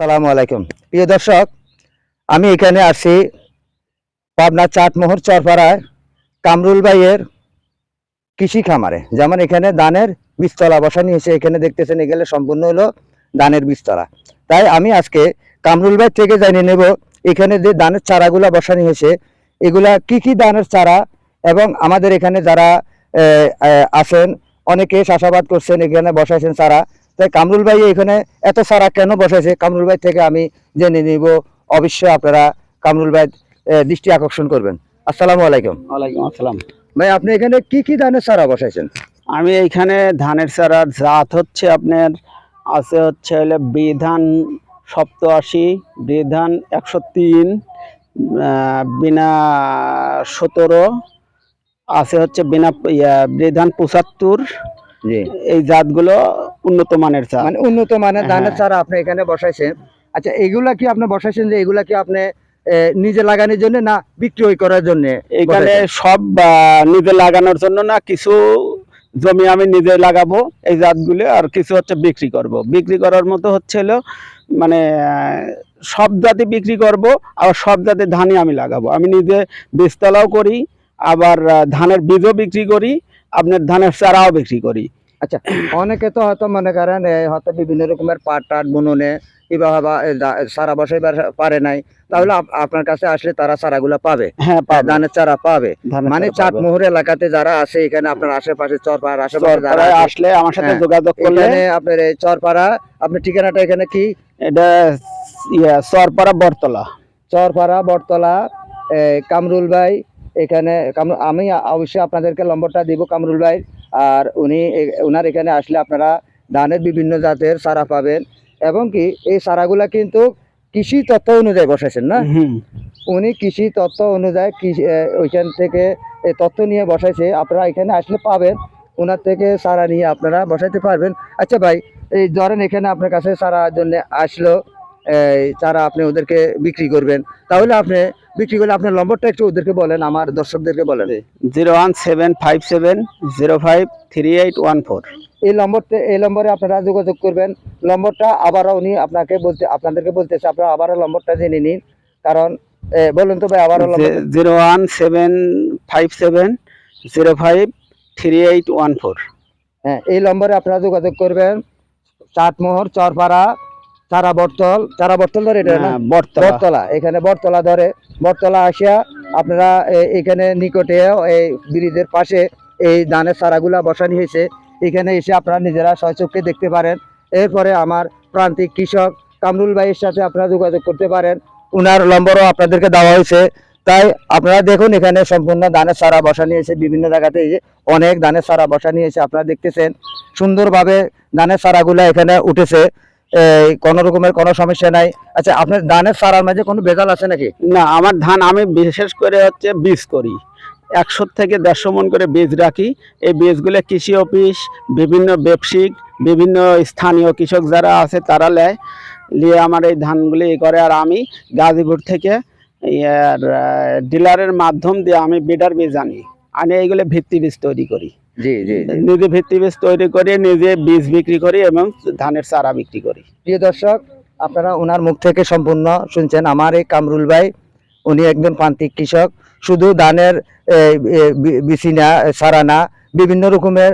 সালামু আলাইকুম। প্রিয় দর্শক, আমি এখানে আসি পাবনা চাটমোহর চরপাড়ায় কামরুল ভাইয়ের কৃষি খামারে। যেমন এখানে ধানের বীজতলা বসানি হয়েছে, এখানে দেখতেছেন এগুলো সম্পূর্ণ হলো ধানের বীজতলা। তাই আমি আজকে কামরুল ভাই থেকে জানিয়ে নেব, এখানে যে ধানের চারাগুলা বসানি হয়েছে, এগুলা কি কি ধানের চারা এবং আমাদের এখানে যারা আছেন, অনেকে চাষাবাদ করছেন, এখানে বসাইছেন চারা। তাই কামরুল ভাই এখানে এত সারা কেন বসেছে? কামরুল ভাই থেকে আমি জেনে নিব। অবশ্যই আপনারা কামরুল ভাই দৃষ্টি আকর্ষণ করবেন। আসসালামু আলাইকুম। ওয়ালাইকুম আসসালাম। ভাই আপনি এখানে কি কি ধানের চারা বসাইছেন? আমি এইখানে ধানের চারার জাত হচ্ছে আপনার আছে হচ্ছে হলে বিধান সপ্তআশি বিধান একশো তিন বিনা সতেরো আছে হচ্ছে বিনা ইয়া, বিধান পঁচাত্তর। এই জাতগুলো উন্নত মানের চাল মানে উন্নত মানের ধানের হ্যাঁ। চারা আপনি এখানে বসাইছেন। আচ্ছা এগুলা কি আপনি বসাইছেন যে এগুলা কি আপনি নিজে লাগানোর জন্য না বিক্রয় করার জন্য এখানে সব নিজে লাগানোর জন্য না কিছু জমি আমি নিজে লাগাবো এই জাতগুলো আর কিছু হচ্ছে বিক্রি করব। বিক্রি করার মতো হচ্ছে হলো মানে সব জাতি বিক্রি করব আর সব জাতের ধানই আমি লাগাবো। আমি নিজে বীজতলাও করি আবার ধানের বীজও বিক্রি করি আপনার ধানের চারাও বিক্রি করি। আচ্ছা অনেকে তো হয়তো মনে করেন হয়তো বিভিন্ন রকমের পাট টাট বুননে কিংবা সারা বসাইবার পারে নাই। তাহলে আপনার কাছে আসলে তারা চারাগুলা পাবে? হ্যাঁ পাবে। ধানের চারা পাবে? মানে। চাটমোহর এলাকাতে যারা আছে এখানে আপনার আশেপাশে চরপাড়ার আশেপাশে যারা আসলে আমার সাথে হ্যাঁ, যোগাযোগ করলে আপনার এই চরপাড়া আপনার ঠিকানাটা এখানে কি? এটা ইয়া চরপাড়া বরতলা চরপাড়া বটতলা কামরুল ভাই এখানে আমি অবশ্যই আপনাদেরকে নম্বরটা দিব কামরুল ভাই। আর উনি ওনার এখানে আসলে আপনারা ধানের বিভিন্ন জাতের সারা পাবেন। এবং কি এই চারাগুলা কিন্তু কৃষি তত্ত্ব অনুযায়ী বসাইছেন না? উনি কৃষি তত্ত্ব অনুযায়ী কৃষি ওইখান থেকে এই তত্ত্ব নিয়ে বসাইছে। আপনারা এখানে আসলে পাবেন। ওনার থেকে সারা নিয়ে আপনারা বসাইতে পারবেন। আচ্ছা ভাই এই ধরেন এখানে আপনার কাছে চারার জন্য আসলো। চারা আপনি ওদেরকে বিক্রি করবেন। তাহলে আপনি বিক্রি করলে আপনার নম্বরটা একটু ওদেরকে বলেন আমার দর্শকদেরকে বলেন। Zero one seven five seven zero five three eight one four. এই নম্বরটা এই নম্বরে আপনারা যোগাযোগ করবেন। নম্বরটা আবারও উনি আপনাকে বলতে আপনাদেরকে বলতেছে আপনারা আবারও নম্বরটা জেনে নিন। কারণ বলুন তো ভাই আবারও zero one seven five seven zero five three eight one four. হ্যাঁ এই নম্বরে আপনারা যোগাযোগ করবেন। চাটমোহর চরপাড়া চারা বটতল চারা বটতল ধরে এটা না বটতলা। এখানে বটতলা ধরে। বটতলা আসিয়া আপনারা এখানে নিকটে এই ব্রিজের পাশে এই ধানের চারাগুলা বসানি হয়েছে। এখানে এসে আপনারা নিজেরা সচক্ষে দেখতে পারেন। এরপরে আমার প্রান্তিক কৃষক কামরুল ভাইয়ের সাথে আপনারা যোগাযোগ করতে পারেন। উনার নম্বরও আপনাদেরকে দেওয়া হয়েছে। তাই আপনারা দেখুন এখানে সম্পূর্ণ ধানের চারা বসানি হয়েছে। বিভিন্ন জায়গাতে অনেক ধানের চারা বসানি হয়েছে আপনারা দেখতেছেন। সুন্দরভাবে ধানের চারাগুলা এখানে উঠেছে। কোনো রকমের কোনো সমস্যা নাই। আচ্ছা আপনার ধানের চারার মাঝে কোনো ভেজাল আছে নাকি? না, আমার ধান আমি বিশেষ করে হচ্ছে বীজ করি। একশো থেকে দেড়শো মন করে বীজ রাখি। এই বীজগুলো কৃষি অফিস, বিভিন্ন ব্যবসায়িক বিভিন্ন স্থানীয় কৃষক যারা আছে তারা নেয় নিয়ে আমার এই ধানগুলি ই করে। আর আমি গাজীপুর থেকে ডিলারের মাধ্যম দিয়ে আমি বিডার বীজ আনি। আনি এইগুলো ভিত্তি বীজ তৈরি করি। জি জি নিজে ভিত্তি বীজ তৈরি করে নিজে বীজ বিক্রি করি এবং ধানের চারা বিক্রি করি। প্রিয় দর্শক আপনারা ওনার মুখ থেকে সম্পূর্ণ শুনছেন আমার এই কামরুল ভাই। উনি একজন প্রান্তিক কৃষক। শুধু ধানের এই, বিচি না সারা না বিভিন্ন রকমের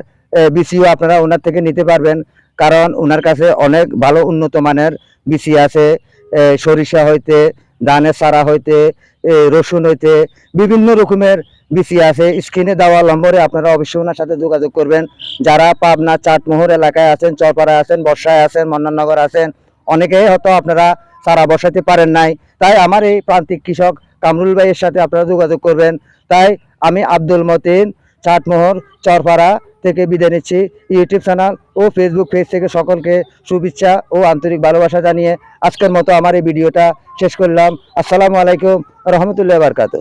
বিচিও আপনারা ওনার থেকে নিতে পারবেন। কারণ ওনার কাছে অনেক ভালো উন্নত মানের বিচি আছে সরিষা হইতে ধানের চারা হইতে রসুন হইতে বিভিন্ন রকমের বিচি আছে, স্ক্রিনে দেওয়া নম্বরে আপনারা অবশ্যই ওনার সাথে যোগাযোগ করবেন। যারা পাবনা, চাটমোহর এলাকায় আছেন, চরপাড়ায় আছেন, বর্ষায় আছেন মন্নাননগর আছেন, অনেকেই হয়তো আপনারা চারা বসাতে পারেন নাই। তাই আমার এই প্রান্তিক কৃষক কামরুল ভাইয়ের সাথে আপনারা যোগাযোগ করবেন। তাই আমি আব্দুল মতিন, চাটমোহর, চরপাড়া থেকে বিদায় নিচ্ছি। ইউটিউব চ্যানেল ও ফেসবুক পেজ থেকে সকলকে শুভেচ্ছা ও আন্তরিক ভালোবাসা জানিয়ে আজকের মতো আমার এই ভিডিওটা শেষ করলাম। আসসালামু আলাইকুম, রহমতুল্লাহ বারকাত